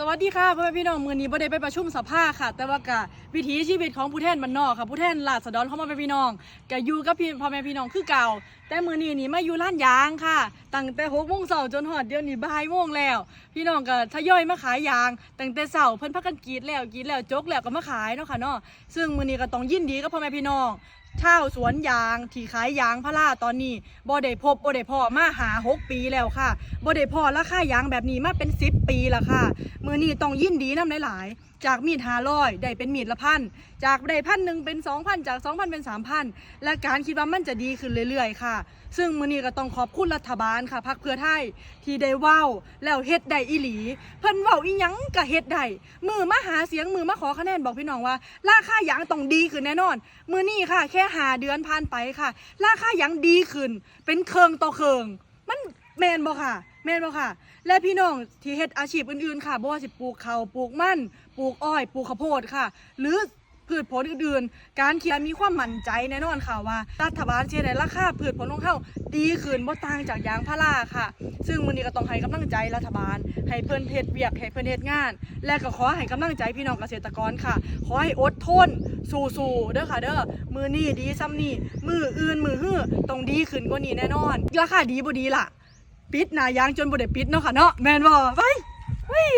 สวัสดีค่ะพ่อแม่พี่น้องมือนี้บ่ได้ไปประชุมสภาค่ะ แต่ว่ากะวิถีชีวิตของผู้แทนบ้านนอกค่ะผู้แทนราษฎรเข้ามาเป็นพี่น้องกะอยู่กับพี่พ่อแม่พี่น้องคือเก่า แต่มือนี้นี่มาอยู่ร้านยางค่ะตั้งแต่หกโมงเช้าจนหอดเดียวนี้บ่ายโมงแล้ว พี่น้องก็ทยอยมาขายยางตั้งแต่เช้าเพิ่นพักกันกรีดแล้วกรีดแล้วจกแล้วก็มาขายเนาะค่ะเนาะซึ่งมือนี้ก็ต้องยินดีกับพ่อแม่พี่น้อง ชาวสวนยางที่ขายยางพาราตอนนี้บ่ได้พบบ่ได้พอมาหาหกปีแล้วค่ะบ่ได้พอราคายางแบบนี้มาเป็นสิบปีแล้วค่ะมือนี้ต้องยินดีน้ำหลายๆจากมีดหาร้อยได้เป็นมีดละพันจากได้พันหนึ่งเป็นสองพันจากสองพันเป็นสามพันและการคิดว่ามันจะดีขึ้นเรื่อยๆ ค่ะ ซึ่งมือนี้ก็ต้องขอบคุณรัฐบาลค่ะพักเพื่อไทยที่ได้ว้าแล้วเฮ็ดได้อีหลี เพิ่นเว้าอีหยังก็เฮ็ดได้มือมาหาเสียงมือมาขอคะแนนบอกพี่น้องว่าราคายางต้องดีขึ้นแน่นอน มือนี้ค่ะ แค่หาเดือนผ่านไปค่ะ ราคายังดีขึ้น เป็นเคิงต่อเคิงมันแมนบ่ค่ะ แมนบ่ค่ะ และพี่น้องที่เฮ็ดอาชีพอื่นๆ ค่ะบ่ว่าสิปลูกเขาวปลูกมันปลูกอ้อย ปลูกข้าวโพดค่ะ หรือ พืชผลอื่นๆ การเขียนมีความมั่นใจแน่นอนค่ะว่ารัฐบาลเชื่อในราคาพืชผลของเขาดีขึ้นบ่ต่างจากยางพาราค่ะ ซึ่งมื้อนี้ก็ต้องให้กำลังใจรัฐบาล ให้เพิ่นเฮ็ดเวียกให้เพิ่นเฮ็ดงาน และก็ขอให้กำลังใจพี่น้องเกษตรกรค่ะ ขอให้อดทน สู้ๆเด้อค่ะเด้อมือนี้ดีซ้ำนี่มืออื่นมือฮื้อต้องดีขึ้นกว่านี้แน่นอนราคาดีบ่ดีล่ะ ปิดหนายางจนบ่ได้ปิดเนาะค่ะเนาะแม่นบ่ไปเฮ้ย